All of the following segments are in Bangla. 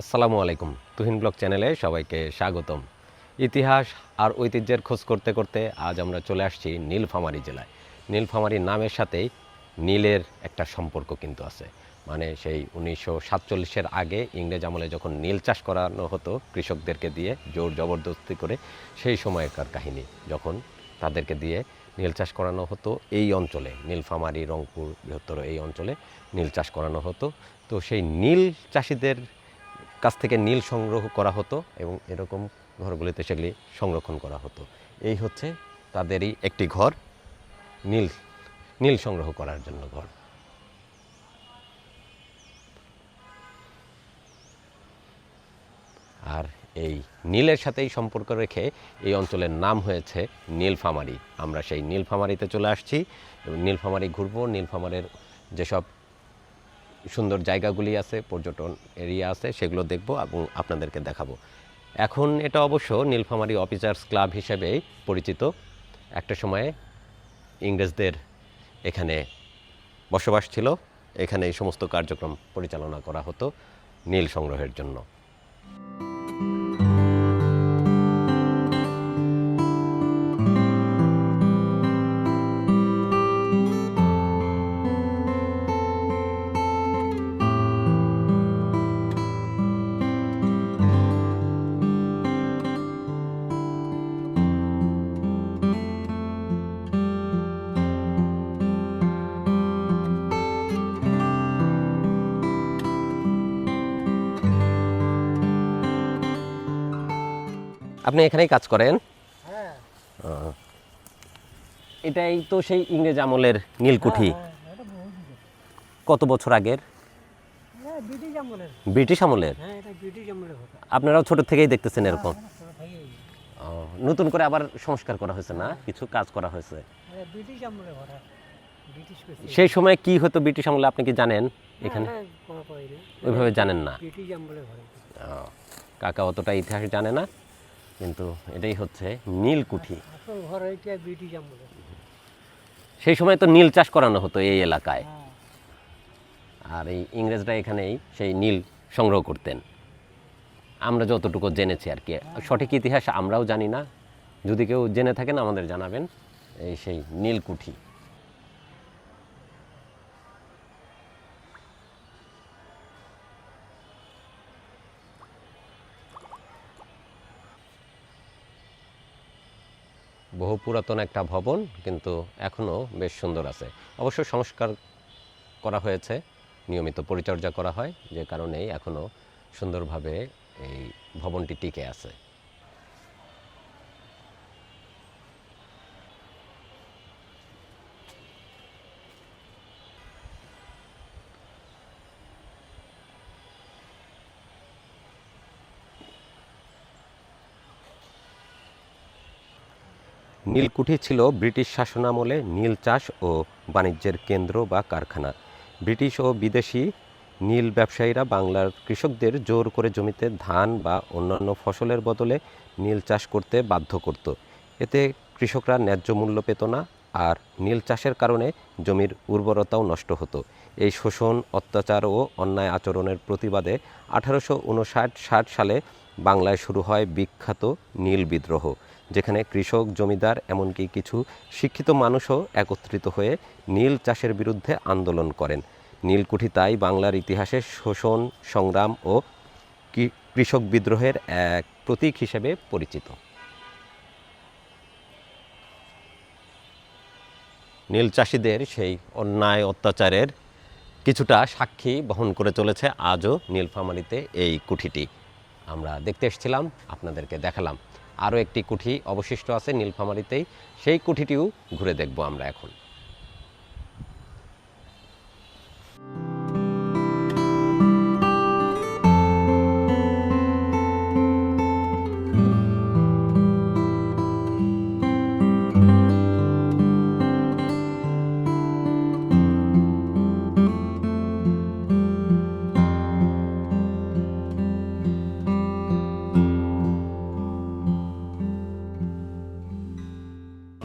আসসালামু আলাইকুম। তুহিন ব্লগ চ্যানেলে সবাইকে স্বাগতম। ইতিহাস আর ঐতিহ্যের খোঁজ করতে করতে আজ আমরা চলে আসছি নীলফামারী জেলায়। নীলফামারী নামের সাথেই নীলের একটা সম্পর্ক কিন্তু আছে। মানে সেই উনিশশো সাতচল্লিশের আগে ইংরেজ আমলে যখন নীল চাষ করানো হতো কৃষকদেরকে দিয়ে জোর জবরদস্তি করে, সেই সময়কার কাহিনী, যখন তাদেরকে দিয়ে নীল চাষ করানো হতো এই অঞ্চলে, নীলফামারী, রংপুর বৃহত্তর এই অঞ্চলে নীল চাষ করানো হতো। তো সেই নীল চাষিদের কাছ থেকে নীল সংগ্রহ করা হতো এবং এরকম ঘরগুলিতে সেগুলি সংরক্ষণ করা হতো। এই হচ্ছে তাদেরই একটি ঘর, নীল নীল সংগ্রহ করার জন্য ঘর। আর এই নীলের সাথেই সম্পর্ক রেখে এই অঞ্চলের নাম হয়েছে নীলফামারী। আমরা সেই নীলফামারীতে চলে আসছি। এবং নীলফামারী ঘুরবো, নীলফামারের যেসব সুন্দর জায়গাগুলি আছে, পর্যটন এরিয়া আছে, সেগুলো দেখব এবং আপনাদেরকে দেখাবো। এখন এটা অবশ্য নীলফামারী অফিসার্স ক্লাব হিসেবে পরিচিত। একটা সময়ে ইংরেজদের এখানে বসবাস ছিল। এখানে এই সমস্ত কার্যক্রম পরিচালনা করা হতো নীল সংগ্রহের জন্য। আপনি এখানেই কাজ করেন? হ্যাঁ। এটাই তো সেই ইংরেজ আমলের নীলকুঠি। হ্যাঁ, দিনের। কত বছর আগের? হ্যাঁ ব্রিটিশ আমলের। হ্যাঁ আপনারাও ছোট থেকেই দেখতেছেন এরকম। নতুন করে আবার সংস্কার করা হয়েছে না? কিছু কাজ করা হয়েছে। সেই সময় কি হতো ব্রিটিশ আমলে আপনি কি জানেন এখানে। ওইভাবে জানেন না। কাকা অতটা ইতিহাস জানে না। কিন্তু এটাই হচ্ছে নীলকুঠি। আমলের সেই সময় তো নীল চাষ করানো হতো এই এলাকায়। হ্যাঁ। আর এই ইংরেজরা এখানেই সেই নীল সংগ্রহ করতেন। আমরা যতটুকু জেনেছি আর কি। সঠিক ইতিহাস আমরাও জানি না। যদি কেউ জেনে থাকেন আমাদের জানাবেন এই সেই নীলকুঠি। বহু পুরাতন একটা ভবন, কিন্তু এখনও বেশ সুন্দর আছে। অবশ্য সংস্কার করা হয়েছে, নিয়মিত পরিচর্যা করা হয়, যে কারণেই এখনও সুন্দরভাবে এই ভবনটি টিকে আছে। নীলকুঠি ছিল ব্রিটিশ শাসনামলে নীল চাষ ও বাণিজ্যের কেন্দ্র বা কারখানা। ব্রিটিশ ও বিদেশি নীল ব্যবসায়ীরা বাংলার কৃষকদের জোর করে জমিতে ধান বা অন্যান্য ফসলের বদলে নীল চাষ করতে বাধ্য করত। এতে কৃষকরা ন্যায্য মূল্য পেত না আর নীল চাষের কারণে জমির উর্বরতাও নষ্ট হতো। এই শোষণ, অত্যাচার ও অন্যায় আচরণের প্রতিবাদে আঠারোশো ষাট সালে বাংলায় শুরু হয় বিখ্যাত নীল বিদ্রোহ। যেখানে কৃষক, জমিদার, এমনকি কিছু শিক্ষিত মানুষও একত্রিত হয়ে নীল চাষের বিরুদ্ধে আন্দোলন করেন। নীলকুঠি তাই বাংলার ইতিহাসে শোষণ, সংগ্রাম ও কৃষক বিদ্রোহের এক প্রতীক হিসেবে পরিচিত। নীল চাষিদের সেই অন্যায় অত্যাচারের কিছুটা সাক্ষী বহন করে চলেছে আজও নীলফামারীতে এই কুঠিটি। আমরা দেখতে এসেছিলাম, আপনাদেরকে দেখালাম। আরও একটি কুঠি অবশিষ্ট আছে নীলফামারীতেই। সেই কুঠিটিও ঘুরে দেখব আমরা এখন।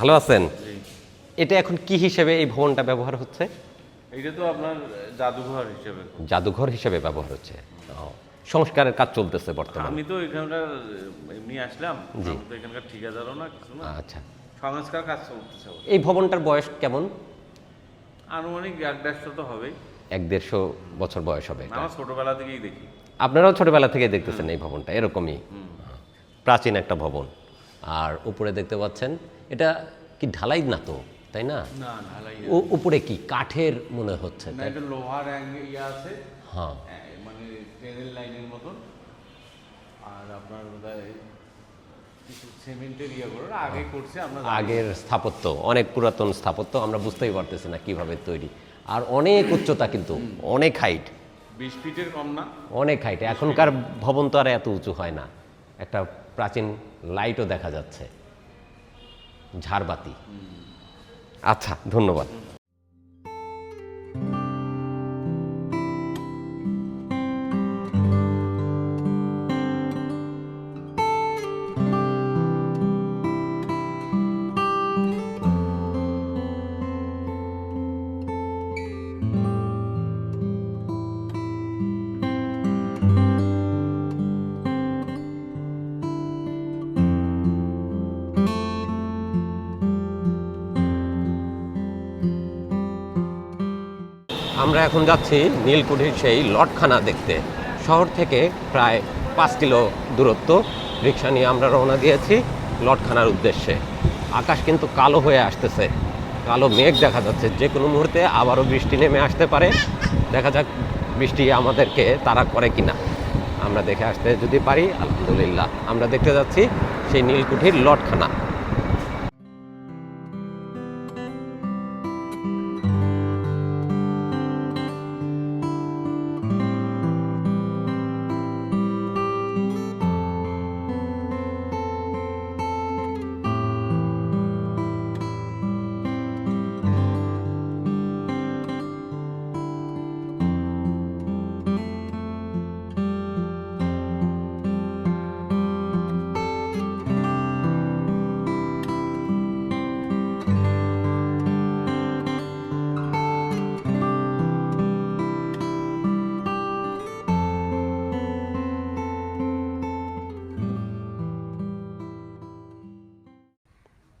ভালো আছেন? এটা এখন কি হিসেবে এই ভবনটা ব্যবহার হচ্ছে? এটা তো আপনার জাদুঘর হিসেবে। জাদুঘর হিসেবে ব্যবহার হচ্ছে। সংস্কারের কাজ চলতেছে বর্তমানে। আমি তো এখানকার এমনি আসলাম। তো এখানকার ঠিকাদারও না কিছু না। আচ্ছা। সংস্কার কাজ চলতেছে এই ভবনটার বয়স কেমন? আনুমানিক এক দেড়শো তো হবেই। এক দেড়শো বছর বয়স হবে আমার ছোটবেলা থেকেই দেখি। আপনারাও ছোটবেলা থেকে দেখতেছেন এই ভবনটা এরকমই। প্রাচীন একটা ভবন। আর উপরে দেখতে পাচ্ছেন এটা কি ঢালাই না তো তাই না? ও উপরে কি কাঠের মনে হচ্ছে লোহার ইয়ে আছে। হ্যাঁ। মানে ট্রেনের লাইনের মতন। আর আপনার ইয়ে আগের স্থাপত্য অনেক পুরাতন স্থাপত্য আমরা বুঝতেই পারতেছি না কীভাবে তৈরি। আর অনেক উচ্চতা কিন্তু অনেক হাইট বিশ ফিটের কম না। অনেক হাইট এখনকার ভবন তো আর এত উঁচু হয় না। একটা প্রাচীন লাইটও দেখা যাচ্ছে। ঝাড়বাতি। আচ্ছা ধন্যবাদ। আমরা এখন যাচ্ছি নীলকুঠির সেই লটখানা দেখতে। শহর থেকে প্রায় পাঁচ কিলো দূরত্ব। রিক্সা নিয়ে আমরা রওনা দিয়েছি লটখানার উদ্দেশ্যে। আকাশ কিন্তু কালো হয়ে আসতেছে। কালো মেঘ দেখা যাচ্ছে। যে কোনো মুহূর্তে আবারও বৃষ্টি নেমে আসতে পারে। দেখা যাক বৃষ্টি আমাদেরকে তারা করে কিনা। আমরা দেখে আসতে যদি পারি, আলহামদুলিল্লাহ। আমরা দেখতে যাচ্ছি সেই নীলকুঠির লটখানা।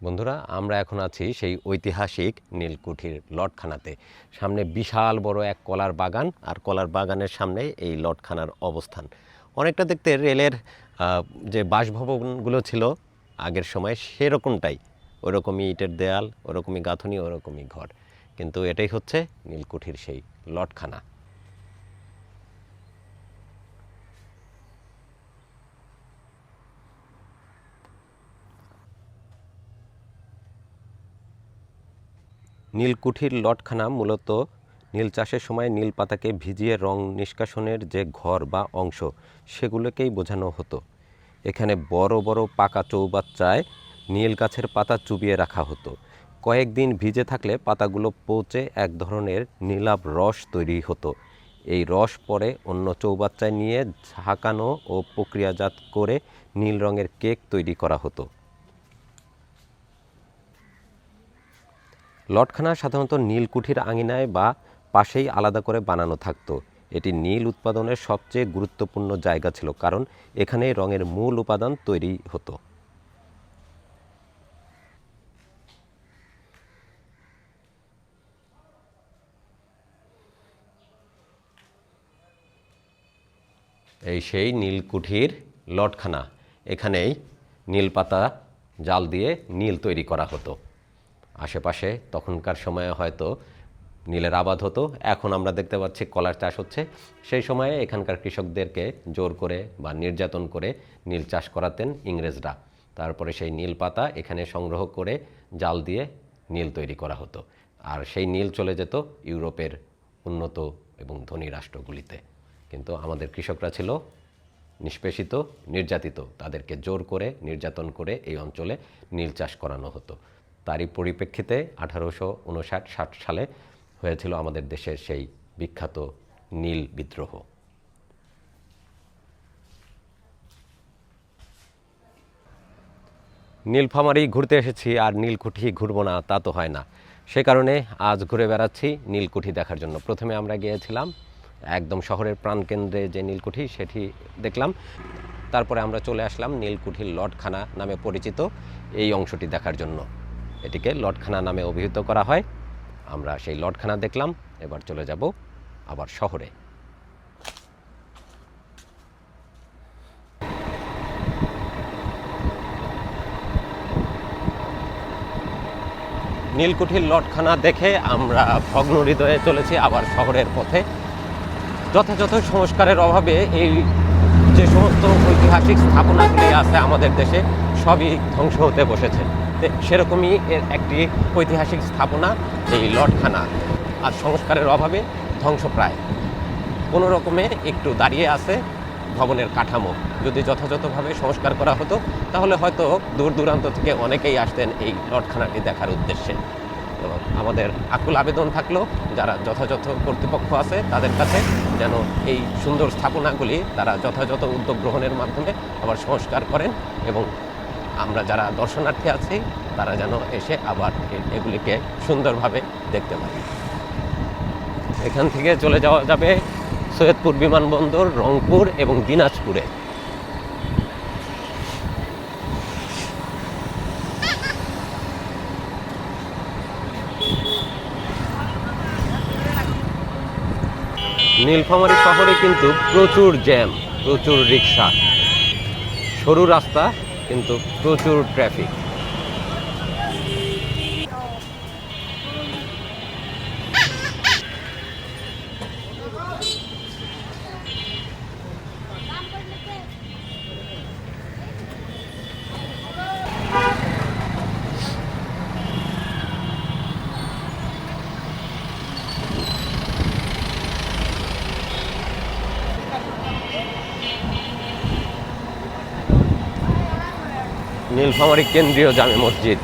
বন্ধুরা, আমরা এখন আছি সেই ঐতিহাসিক নীলকুঠির লটখানাতে। সামনে বিশাল বড় এক কলার বাগান আর কলার বাগানের সামনে এই লটখানার অবস্থান। অনেকটা দেখতে রেলের যে বাসভবনগুলো ছিল আগের সময় সেরকমটাই। ওরকমই ইটের দেয়াল, ওরকমই গাঁথনি, ওরকমই ঘর। কিন্তু এটাই হচ্ছে নীলকুঠির সেই লটখানা। নীলকুঠির লটখানা মূলত নীল চাষের সময় নীল পাতাকে ভিজিয়ে রং নিষ্কাশনের যে ঘর বা অংশ, সেগুলোকেই বোঝানো হতো। এখানে বড় বড় পাকা চৌবাচ্চায় নীল গাছের পাতা চুবিয়ে রাখা হতো। কয়েকদিন ভিজে থাকলে পাতাগুলো পচে এক ধরনের নীলাভ রস তৈরি হতো। এই রস পরে অন্য চৌবাচ্চায় নিয়ে ঝাঁকানো ও প্রক্রিয়াজাত করে নীল রঙের কেক তৈরি করা হতো। লটখানা সাধারণত নীলকুঠির আঙিনায় বা পাশেই আলাদা করে বানানো থাকতো। এটি নীল উৎপাদনের সবচেয়ে গুরুত্বপূর্ণ জায়গা ছিল কারণ এখানেই রঙের মূল উপাদান তৈরি হতো। এই সেই নীলকুঠির লটখানা। এখানেই নীল পাতা জাল দিয়ে নীল তৈরি করা হতো। আশেপাশে তখনকার সময়ে হয়তো নীলের আবাদ হতো, এখন আমরা দেখতে পাচ্ছি কলার চাষ হচ্ছে। সেই সময়ে এখানকার কৃষকদেরকে জোর করে বা নির্যাতন করে নীল চাষ করাতেন ইংরেজরা। তারপরে সেই নীল পাতা এখানে সংগ্রহ করে জাল দিয়ে নীল তৈরি করা হতো। আর সেই নীল চলে যেত ইউরোপের উন্নত এবং ধনী রাষ্ট্রগুলিতে। কিন্তু আমাদের কৃষকরা ছিল নিষ্পেষিত, নির্যাতিত। তাদেরকে জোর করে, নির্যাতন করে এই অঞ্চলে নীল চাষ করানো হতো। তারই পরিপ্রেক্ষিতে আঠারোশো উনষাট ষাট সালে হয়েছিল আমাদের দেশের সেই বিখ্যাত নীল বিদ্রোহ। নীলফামারি ঘুরতে এসেছি আর নীলকুঠি ঘুরবো না, তা তো হয় না। সে কারণে আজ ঘুরে বেড়াচ্ছি নীলকুঠি দেখার জন্য। প্রথমে আমরা গিয়েছিলাম একদম শহরের প্রাণকেন্দ্রে যে নীলকুঠি, সেটি দেখলাম। তারপরে আমরা চলে আসলাম নীলকুঠির লটখানা নামে পরিচিত এই অংশটি দেখার জন্য। এটিকে লটখানা নামে অভিহিত করা হয়। আমরা সেই লটখানা দেখলাম, এবার চলে যাব আবার শহরে। নীলকুঠির লটখানা দেখে আমরা ভগ্ন হৃদয়ে চলেছি আবার শহরের পথে। যথাযথ সংস্কারের অভাবে এই যে সমস্ত ঐতিহাসিক স্থাপনাগুলি আছে আমাদের দেশে, সবই ধ্বংস হতে বসেছে। সেরকমই এর একটি ঐতিহাসিক স্থাপনা, এই লটখানা। আর সংস্কারের অভাবে ধ্বংসপ্রায় কোনো রকমে একটু দাঁড়িয়ে আছে ভবনের কাঠামো। যদি যথাযথভাবে সংস্কার করা হতো, তাহলে হয়তো দূর দূরান্ত থেকে অনেকেই আসতেন এই লটখানাটি দেখার উদ্দেশ্যে। আমাদের আকুল আবেদন থাকল, যারা যথাযথ কর্তৃপক্ষ আছে তাদের কাছে যেন এই সুন্দর স্থাপনাগুলি তারা যথাযথ উদ্যোগ গ্রহণের মাধ্যমে আবার সংস্কার করেন এবং আমরা যারা দর্শনার্থী আছি, তারা যেন এসে আবার এগুলিকে সুন্দরভাবে দেখতে পারি এখান থেকে চলে যাওয়া যাবে সৈয়দপুর বিমানবন্দর, রংপুর এবং দিনাজপুরে। নীলফামারী শহরে কিন্তু প্রচুর জ্যাম, প্রচুর রিক্সা সরু রাস্তা কিন্তু প্রচুর ট্রাফিক নীলফামারী কেন্দ্রীয় জামে মসজিদ।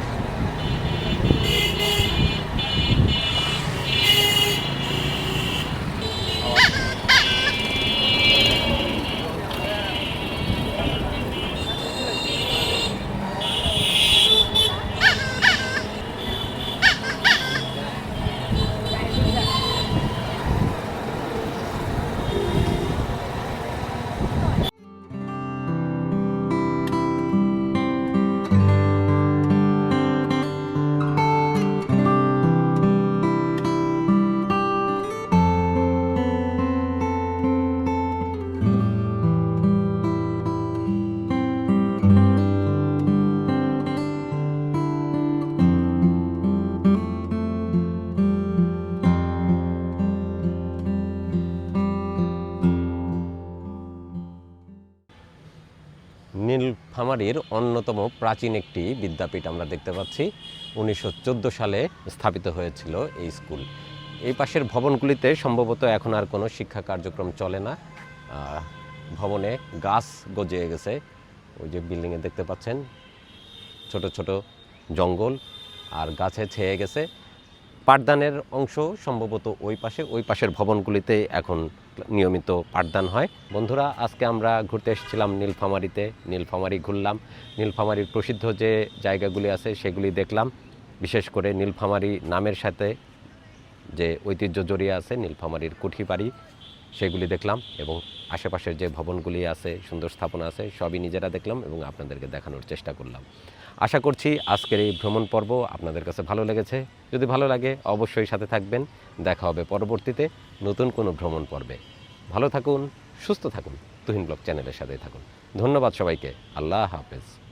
নীলফামারীর অন্যতম প্রাচীন একটি বিদ্যাপীঠ আমরা দেখতে পাচ্ছি। উনিশশো চোদ্দ সালে স্থাপিত হয়েছিল এই স্কুল। এই পাশের ভবনগুলিতে সম্ভবত এখন আর কোনো শিক্ষা কার্যক্রম চলে না। ভবনে গাছ গজিয়ে গেছে। ওই যে বিল্ডিংয়ে দেখতে পাচ্ছেন, ছোট ছোট জঙ্গল আর গাছে ছেয়ে গেছে। পাঠদানের অংশ সম্ভবত ওই পাশে, ওই পাশের ভবনগুলিতে এখন নিয়মিত পাঠদান হয়। বন্ধুরা, আজকে আমরা ঘুরতে এসেছিলাম নীলফামারিতে। নীলফামারি ঘুরলাম। নীলফামারির প্রসিদ্ধ যে জায়গাগুলি আছে, সেগুলি দেখলাম। বিশেষ করে নীলফামারি নামের সাথে যে ঐতিহ্য জড়িয়ে আছে, নীলফামারির কুঠি বাড়ি সেগুলি দেখলাম এবং আশেপাশের যে ভবনগুলি আছে, সুন্দর স্থাপনা আছে, সবই নিজেরা দেখলাম এবং আপনাদেরকে দেখানোর চেষ্টা করলাম। আশা করছি আজকের এই ভ্রমণ পর্ব আপনাদের কাছে ভালো লেগেছে। যদি ভালো লাগে, অবশ্যই সাথে থাকবেন। দেখা হবে পরবর্তীতে নতুন কোনো ভ্রমণ পর্বে। ভালো থাকুন, সুস্থ থাকুন। তুহিন ব্লগ চ্যানেলের সাথে থাকুন। ধন্যবাদ সবাইকে। আল্লাহ হাফেজ।